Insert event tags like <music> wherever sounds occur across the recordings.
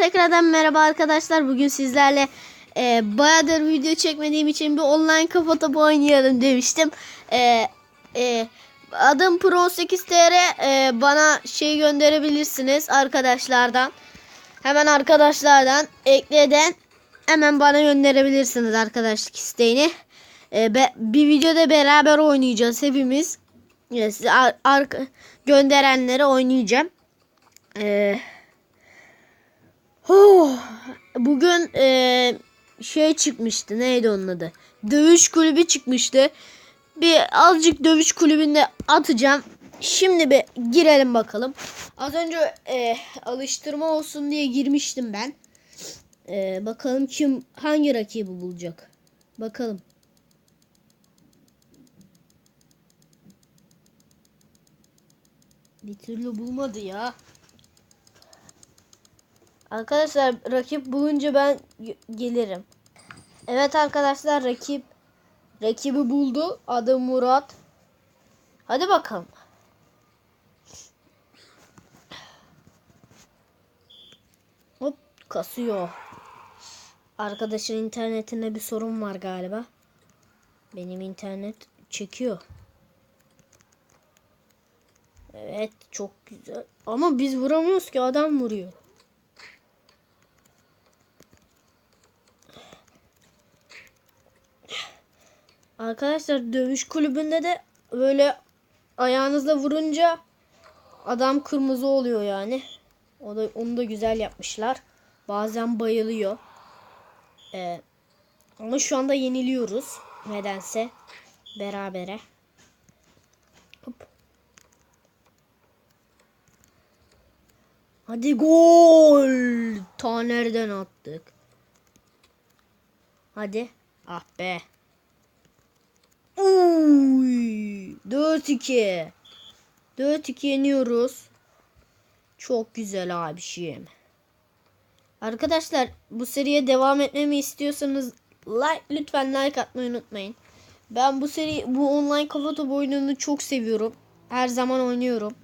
Tekrardan merhaba arkadaşlar. Bugün sizlerle e, bayağıdır video çekmediğim için bir online kafa topu oynayalım demiştim. E, e, adım Pro 8 TR e, bana şey gönderebilirsiniz arkadaşlardan. Hemen arkadaşlardan ekleden hemen bana gönderebilirsiniz arkadaşlık isteğini. E, be- bir videoda beraber oynayacağız hepimiz. E, size ar- ar- gönderenlere oynayacağım. Eee Oh, bugün e, şey çıkmıştı. Neydi onun adı? Dövüş kulübü çıkmıştı. Bir azıcık dövüş kulübünde atacağım. Şimdi bir girelim bakalım. Az önce e, alıştırma olsun diye girmiştim ben. E, bakalım kim hangi rakibi bulacak. Bakalım. Bir türlü bulmadı ya. Arkadaşlar rakip bulunca ben gelirim. Evet arkadaşlar rakip rakibi buldu. Adı Murat. Hadi bakalım. Hop kasıyor. Arkadaşın internetinde bir sorun var galiba. Benim internet çekiyor. Evet çok güzel. Ama biz vuramıyoruz ki adam vuruyor. Arkadaşlar dövüş kulübünde de böyle ayağınızla vurunca adam kırmızı oluyor yani. O da onu da güzel yapmışlar. Bazen bayılıyor. Ee, ama şu anda yeniliyoruz. Nedense berabere. Hop. Hadi gol. Ta nereden attık? Hadi. Ah be. Uy, 4-2. 4-2 yeniyoruz. Çok güzel abişim. Arkadaşlar bu seriye devam etmemi istiyorsanız like lütfen like atmayı unutmayın. Ben bu seri bu online kafa topu oyununu çok seviyorum. Her zaman oynuyorum.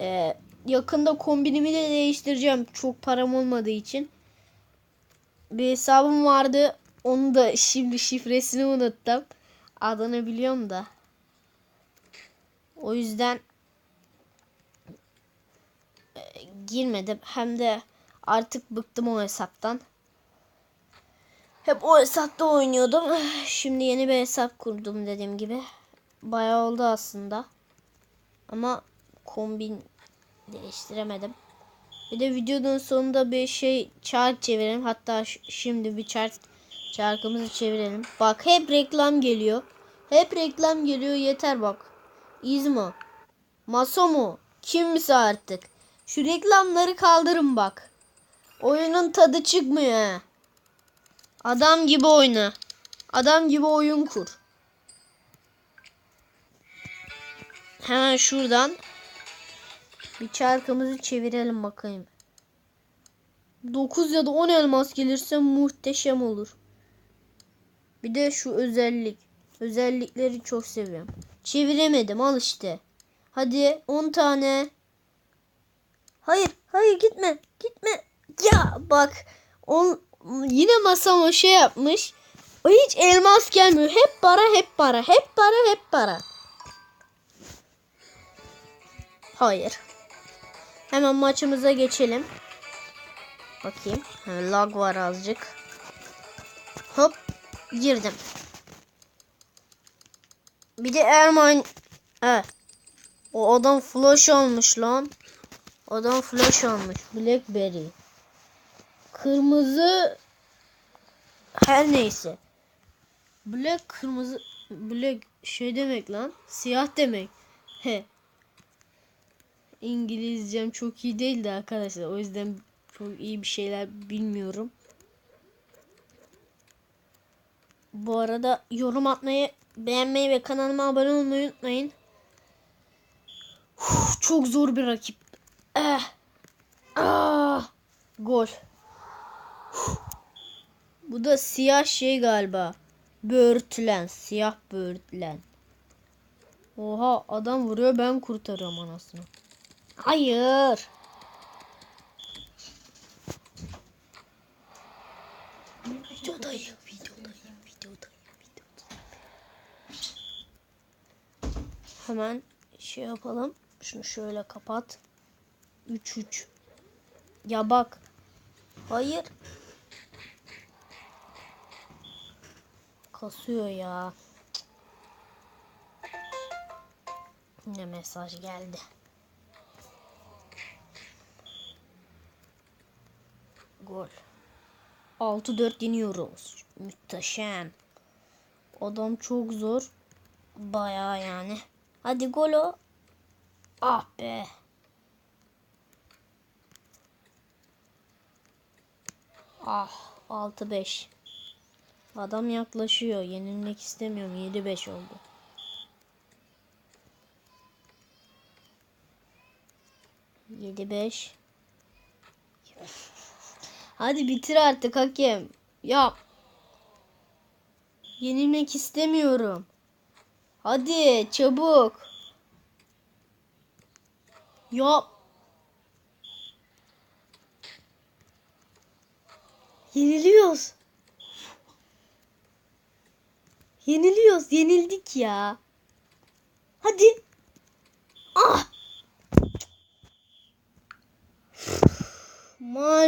Ee, yakında kombinimi de değiştireceğim. Çok param olmadığı için. Bir hesabım vardı. Onu da şimdi şifresini unuttum. Adını biliyorum da. O yüzden e, girmedim. Hem de artık bıktım o hesaptan. Hep o hesapta oynuyordum. <sighs> Şimdi yeni bir hesap kurdum dediğim gibi. Bayağı oldu aslında. Ama kombin değiştiremedim. Bir de videonun sonunda bir şey çark çevirelim. Hatta şimdi bir çark çarkımızı çevirelim. Bak hep reklam geliyor. Hep reklam geliyor yeter bak. İzmo. Masomo. Kimse artık. Şu reklamları kaldırın bak. Oyunun tadı çıkmıyor he. Adam gibi oyna. Adam gibi oyun kur. Hemen şuradan bir çarkımızı çevirelim bakayım. 9 ya da 10 elmas gelirse muhteşem olur. Bir de şu özellik. Özellikleri çok seviyorum. Çeviremedim al işte. Hadi 10 tane. Hayır hayır gitme gitme. Ya bak on, yine masama şey yapmış. O hiç elmas gelmiyor. Hep para hep para hep para hep para. Hayır. Hemen maçımıza geçelim. Bakayım. Ha, lag var azıcık. Hop girdim. Bir de Erman He. O adam flash almış lan. Adam flash almış. Blackberry. Kırmızı her neyse. Black kırmızı black şey demek lan. Siyah demek. He. İngilizcem çok iyi değildi arkadaşlar. O yüzden çok iyi bir şeyler bilmiyorum. Bu arada yorum atmayı, beğenmeyi ve kanalıma abone olmayı unutmayın. Uf, çok zor bir rakip. Eh. Ah. Gol. Uf. Bu da siyah şey galiba. Böğürtlen. Siyah böğürtlen. Oha adam vuruyor ben kurtarıyorum anasını. Hayır. Videodayım, videodayım, videodayım, videodayım. Hemen şey yapalım. Şunu şöyle kapat. 3 3. Ya bak. Hayır. Kasıyor ya. Ne mesaj geldi. Gol. 6-4 yeniyoruz. Muhteşem. Adam çok zor. Bayağı yani. Hadi gol o. Ah be. Ah 6-5. Adam yaklaşıyor. Yenilmek istemiyorum. 7-5 oldu. Yedi beş. Hadi bitir artık hakem. Yap. Yenilmek istemiyorum. Hadi çabuk. Yap. Yeniliyoruz. Yeniliyoruz. Yenildik ya. Hadi. Ah.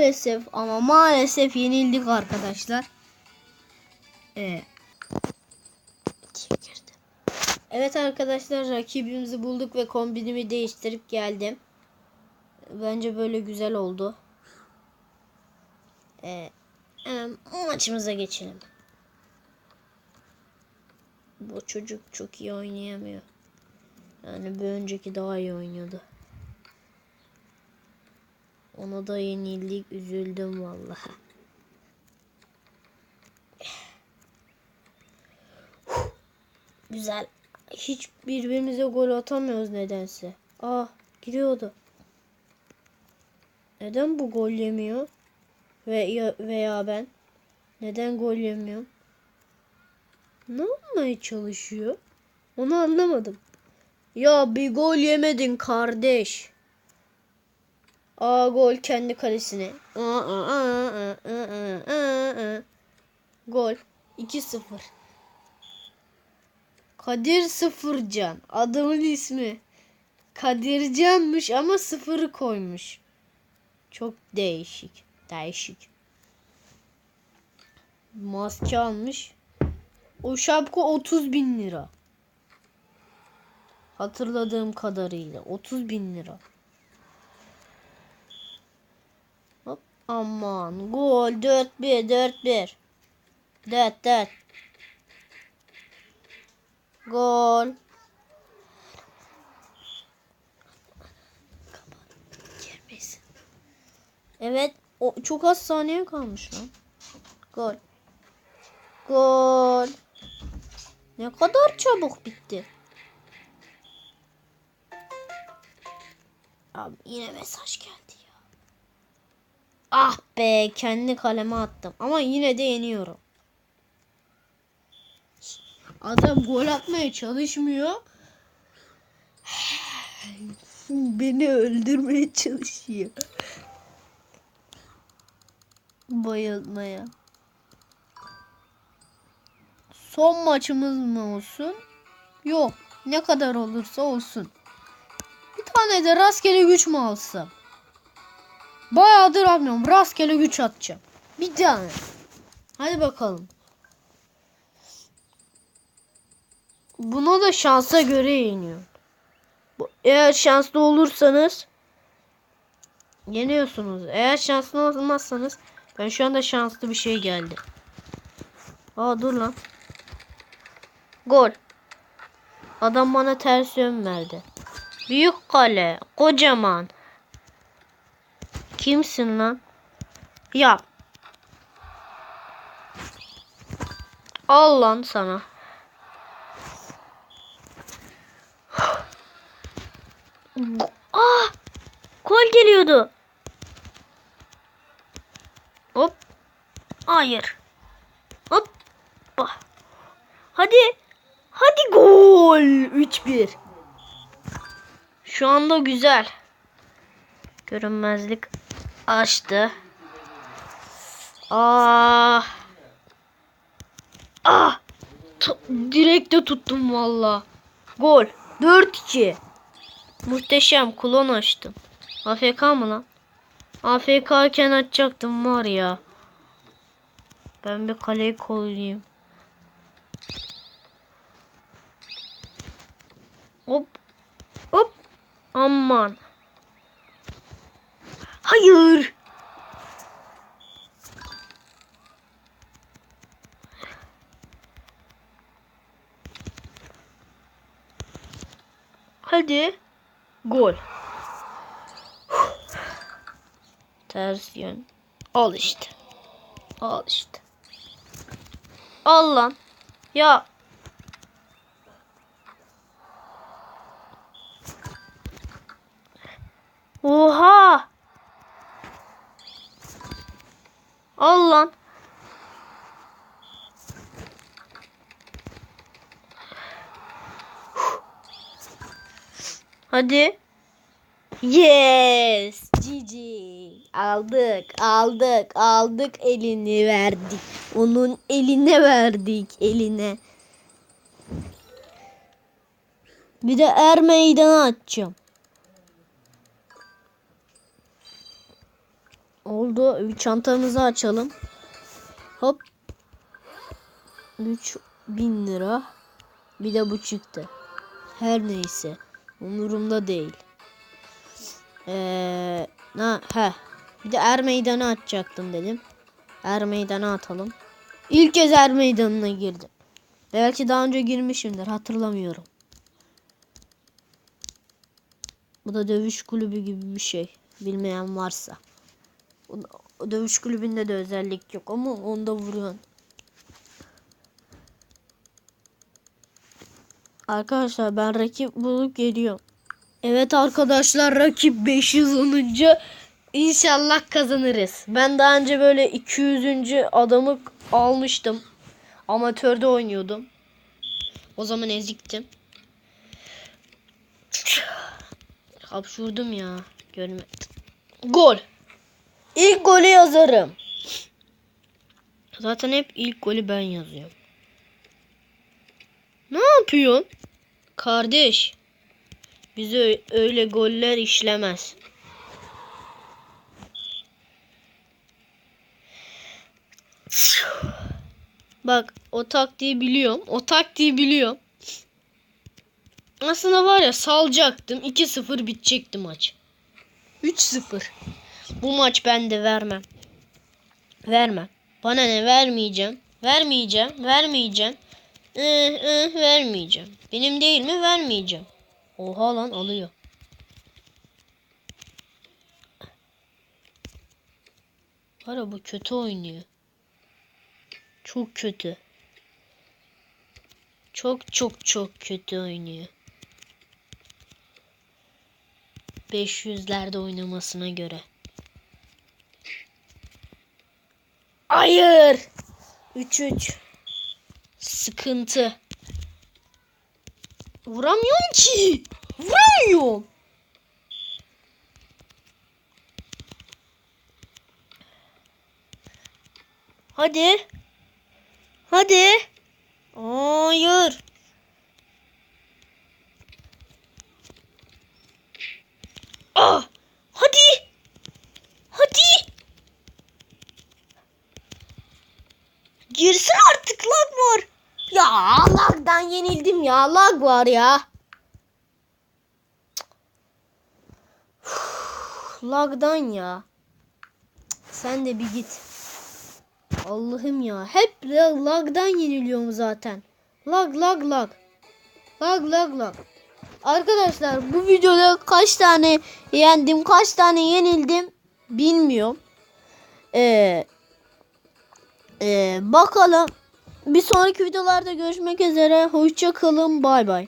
Maalesef ama maalesef yenildik arkadaşlar. Ee. Evet arkadaşlar rakibimizi bulduk ve kombinimi değiştirip geldim. Bence böyle güzel oldu. Ee, hemen maçımıza geçelim. Bu çocuk çok iyi oynayamıyor. Yani bir önceki daha iyi oynuyordu. Ona da yenildik. Üzüldüm vallahi. Güzel. Hiç birbirimize gol atamıyoruz nedense. Ah giriyordu. Neden bu gol yemiyor? Ve ya, veya ben neden gol yemiyorum? Ne yapmaya çalışıyor? Onu anlamadım. Ya bir gol yemedin kardeş. Aa gol kendi kalesine. Aa, aa, aa, aa, aa, aa. Gol 2-0. Kadir Sıfırcan. Adamın ismi. Kadircanmış ama sıfırı koymuş. Çok değişik. Değişik. Maske almış. O şapka 30 bin lira. Hatırladığım kadarıyla 30 bin lira. Hop aman gol 4-1 4-1 4 4 Gol. Evet. O çok az saniye kalmış lan. Gol. Gol. Ne kadar çabuk bitti. Abi yine mesaj geldi. Ah be kendi kaleme attım. Ama yine de yeniyorum. Adam gol atmaya çalışmıyor. Beni öldürmeye çalışıyor. Bayılmaya. Son maçımız mı olsun? Yok. Ne kadar olursa olsun. Bir tane de rastgele güç mü alsam? Bayağıdır atmıyorum. Rastgele güç atacağım. Bir tane. Hadi bakalım. Buna da şansa göre yeniyor. Eğer şanslı olursanız yeniyorsunuz. Eğer şanslı olmazsanız ben şu anda şanslı bir şey geldi. Aa dur lan. Gol. Adam bana ters yön verdi. Büyük kale. Kocaman. Kimsin lan? Yap. Al lan sana. Ah! Gol geliyordu. Hop. Hayır. Hop. Bah. Hadi. Hadi gol. 3-1. Şu anda güzel. Görünmezlik açtı. Ah. Ah! T- direkte tuttum valla. Gol. 4-2. Muhteşem klon açtım. AFK mı lan? AFK iken açacaktım var ya. Ben bir kaleyi kollayayım. Hop. Hop. Aman. Hayır. Hadi. Gol. Ters yön. Al işte. Al işte. Al lan. Ya. Oha. Al lan. Hadi. Yes. GG. Aldık, aldık, aldık elini verdik. Onun eline verdik, eline. Bir de er meydanı açacağım. Oldu. Çantamızı açalım. Hop. 3000 lira. Bir de bu çıktı. Her neyse. Umurumda değil. Ee, na, he. Bir de er meydanı atacaktım dedim. Er meydanı atalım. İlk kez er meydanına girdim. Belki daha önce girmişimdir. Hatırlamıyorum. Bu da dövüş kulübü gibi bir şey. Bilmeyen varsa. Dövüş kulübünde de özellik yok ama onda vuruyorsun. Arkadaşlar ben rakip bulup geliyorum. Evet arkadaşlar rakip 500 olunca inşallah kazanırız. Ben daha önce böyle 200. adamı almıştım. Amatörde oynuyordum. O zaman eziktim. Hapşurdum ya. Görme. Gol. İlk golü yazarım. Zaten hep ilk golü ben yazıyorum. Ne yapıyorsun? Kardeş. Bize öyle goller işlemez. Bak o taktiği biliyorum. O taktiği biliyorum. Aslında var ya salacaktım. 2-0 bitecekti maç. 3-0. Bu maç ben de vermem. Vermem. Bana ne vermeyeceğim. Vermeyeceğim. Vermeyeceğim. Ih, ih, vermeyeceğim. Benim değil mi? Vermeyeceğim. Oha lan alıyor. Var ya bu kötü oynuyor. Çok kötü. Çok çok çok kötü oynuyor. 500'lerde oynamasına göre. Hayır. 3-3. Sıkıntı. Vuramıyorum ki. Vuramıyorum. Hadi. Hadi. Hayır. Ah. Hadi. Hadi. Girsin artık lag var. Ya lagdan yenildim ya. Lag var ya. Lagdan ya. Sen de bir git. Allah'ım ya. Hep la- lagdan yeniliyorum zaten. Lag lag lag. Lag lag lag. Arkadaşlar bu videoda kaç tane yendim, kaç tane yenildim bilmiyorum. Ee, ee, bakalım. Bir sonraki videolarda görüşmek üzere. Hoşça kalın. Bay bay.